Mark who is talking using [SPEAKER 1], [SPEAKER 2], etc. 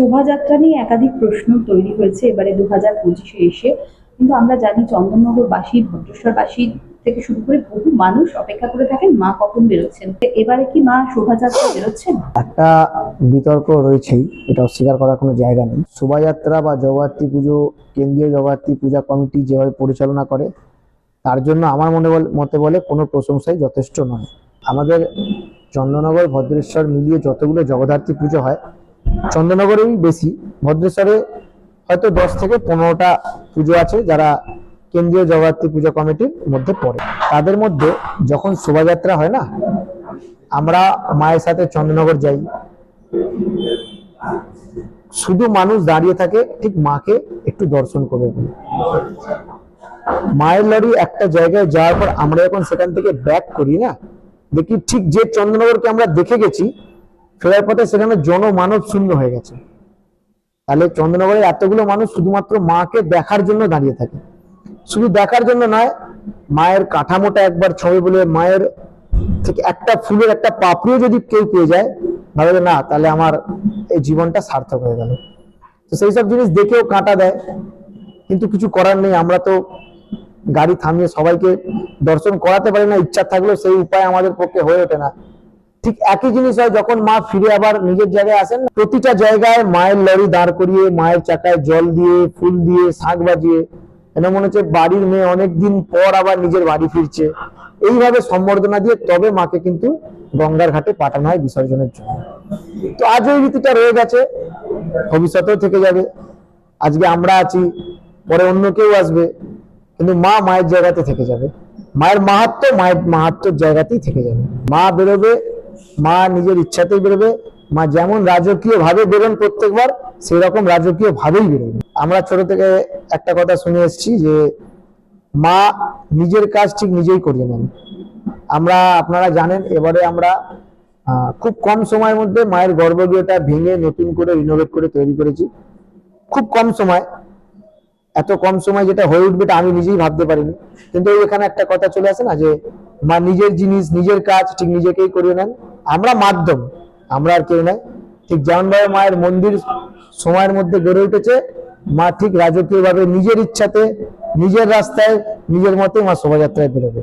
[SPEAKER 1] শোভাযাত্রা নিয়ে একাধিক প্রশ্ন তৈরি হয়েছে, এবারে দু হাজার পঁচিশে এসে। কিন্তু আমরা জানি চন্দননগরবাসী, ভদ্রেশ্বরবাসী থেকে শুরু করে বহু মানুষ অপেক্ষা করে থাকেন, মা কখন বেরোচ্ছেন? এবারে কি মা শোভাযাত্রা বেরোচ্ছেন?
[SPEAKER 2] একটা বিতর্ক রয়েছেই, এটা অস্বীকার করার কোনো জায়গা নেই। শোভাযাত্রা বা জগদ্ধাত্রী পুজো, কেন্দ্রীয় জগদ্ধাত্রী পূজা কমিটি যেভাবে পরিচালনা করে, তার জন্য আমার মনে মতে বলে কোনো প্রশংসাই যথেষ্ট নয়। আমাদের চন্দ্রনগর ভদ্রেশ্বর মিলিয়ে যতগুলো জগদ্ধাত্রী পুজো হয় চন্দ্রনগরেই বেশি। ভদ্রেশ্বরে হয়তো দশ থেকে পনেরোটা পুজো আছে যারা কেন্দ্রীয় জগদ্ধাত্রী পূজা কমিটির মধ্যে পড়ে। তাদের মধ্যে যখন শোভাযাত্রা হয় না, আমরা মায়ের সাথে চন্দ্রনগর যাই। শুধু মানুষ দাঁড়িয়ে থাকে, ঠিক মাকে একটু দর্শন করবে। বলে মায়ের লরি একটা জায়গায় যাওয়ার পর আমরা যখন সেখান থেকে ব্যাক করি না, দেখি ঠিক যে চন্দ্রনগরকে আমরা দেখে গেছি ফেরার পথে সেখানে জনমানব শূন্য হয়ে গেছে। তাহলে চন্দ্রনগরের এতগুলো মানুষ শুধুমাত্র মাকে দেখার জন্য দাঁড়িয়ে থাকে। শুধু দেখার জন্য নয়, মায়ের কাঠামোটা একবার ছবি বলে মায়ের থেকে একটা ফুলের একটা পাপড়িও যদি কেউ পেয়ে যায় ভাবে না, তাহলে আমার এই জীবনটা সার্থক হয়ে গেল। তো সেই সব জিনিস দেখেও কাঁটা দেয়। কিন্তু কিছু করার নেই, আমরা তো গাড়ি থামিয়ে সবাইকে দর্শন করাতে পারি না, ইচ্ছা থাকলেও সেই উপায় আমাদের পক্ষে হয়ে ওঠে না। ঠিক একই জিনিস হয় যখন মা ফিরে আবার নিজের জায়গায় আসেন প্রতিটা জায়গায় মায়ের লরি দাঁড় করিয়ে, মায়ের চাকায় জল দিয়ে, ফুল দিয়ে, শাঁখ বাজিয়ে এটা মনে হচ্ছে বাড়ির মেয়ে অনেকদিন পর আবার নিজের বাড়ি ফিরছে। এইভাবে সম্বর্ধনা দিয়ে তবে মাকে কিন্তু গঙ্গার ঘাটে পাঠানো হয় বিসর্জনের জন্য। তো আজ ওই রীতিটা রয়ে গেছে, ভবিষ্যতেও থেকে যাবে। আজকে আমরা আছি, পরে অন্য কেউ আসবে, কিন্তু মা মায়ের জায়গাতে থেকে যাবে। মায়ের মাহাত্ম মায়ের মাহাত্মর জায়গাতেই থেকে যাবে। মা বেরোবে মা নিজের ইচ্ছাতেই বেরোবে, মা যেমন রাজকীয় ভাবে বেরোন প্রত্যেকবার সেই রকম রাজকীয় ভাবেই বেরোবে। আমরা ছোট থেকে একটা কথা শুনে এসেছি যে, মা নিজের কাজ ঠিক নিজেই করিয়ে নেন। আমরা, আপনারা জানেন, এবারে আমরা খুব কম সময়ের মধ্যে মায়ের গর্ভগৃহটা ভেঙে নতুন করে রিনোভেট করে তৈরি করেছি। খুব কম সময়, এত কম সময় যেটা হয়ে উঠবে এটা আমি নিজেই ভাবতে পারিনি। কিন্তু এখানে একটা কথা চলে আসে না যে, মা নিজের জিনিস, নিজের কাজ ঠিক নিজেকেই করিয়ে নেন। আমরা মাধ্যম, আমরা আর কেউ নাই ঠিক যেমনভাবে মায়ের মন্দির সময়ের মধ্যে গড়ে উঠেছে। মা ঠিক রাজকীয় ভাবে নিজের ইচ্ছাতে, নিজের রাস্তায়, নিজের মতে মা শোভাযাত্রায় বেরোবে।